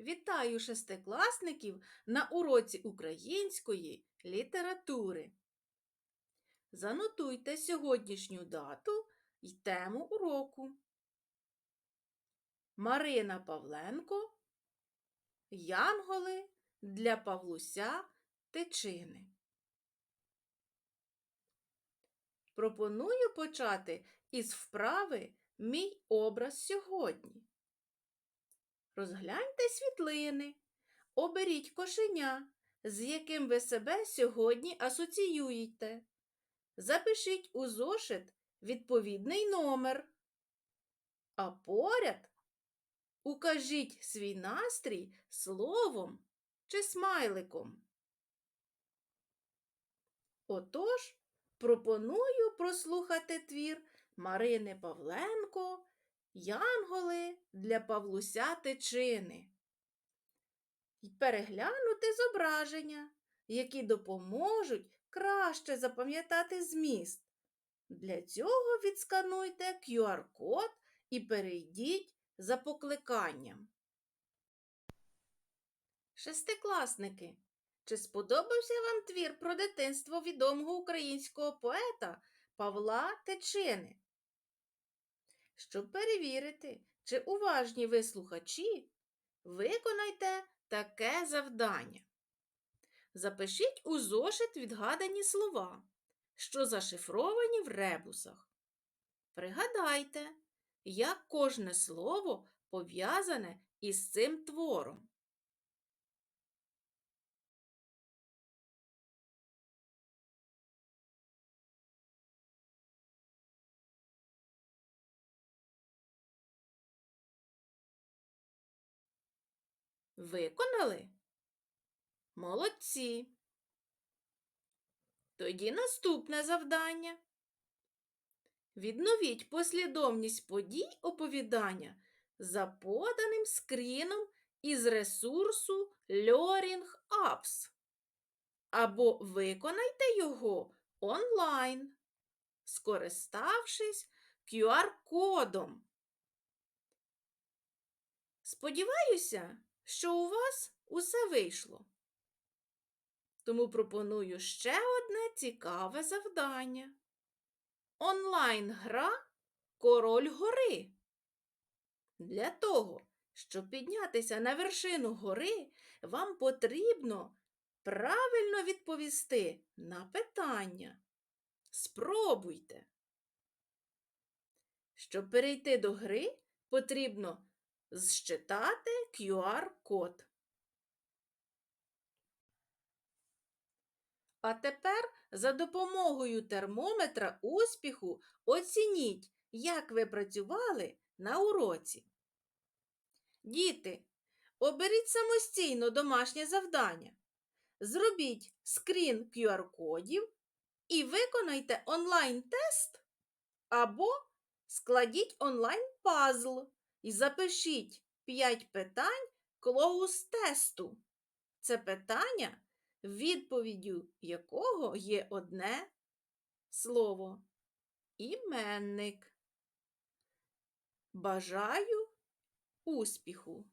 Вітаю шестикласників на уроці української літератури. Занотуйте сьогоднішню дату й тему уроку. Марина Павленко Янголи для Павлуся Тичини. Пропоную почати із вправи Мій образ сьогодні. Розгляньте світлини, оберіть кошеня, з яким ви себе сьогодні асоціюєте. Запишіть у зошит відповідний номер. А поряд укажіть свій настрій словом чи смайликом. Отож, пропоную прослухати твір Марини Павленко Янголи для Павлуся Тичини й переглянути зображення, які допоможуть краще запам'ятати зміст. Для цього відскануйте QR-код і перейдіть за покликанням. Шестикласники, чи сподобався вам твір про дитинство відомого українського поета Павла Тичини? Щоб перевірити, чи уважні ви слухачі, виконайте таке завдання. Запишіть у зошит відгадані слова, що зашифровані в ребусах. Пригадайте, як кожне слово пов'язане із цим твором. Виконали? Молодці. Тоді наступне завдання. Відновіть послідовність подій оповідання за поданим скріном із ресурсу Learning Apps. Або виконайте його онлайн, скориставшись QR-кодом. Сподіваюся, що у вас усе вийшло. Тому пропоную ще одне цікаве завдання. Онлайн-гра Король гори. Для того, щоб піднятися на вершину гори, вам потрібно правильно відповісти на питання. Спробуйте. Щоб перейти до гри, потрібно зчитати QR-код. А тепер за допомогою термометра успіху оцініть, як ви працювали на уроці. Діти, оберіть самостійно домашнє завдання. Зробіть скрін QR-кодів і виконайте онлайн-тест або складіть онлайн-пазл і запишіть 5 питань клоус-тесту. Це питання, відповіддю якого є одне слово іменник. Бажаю успіху!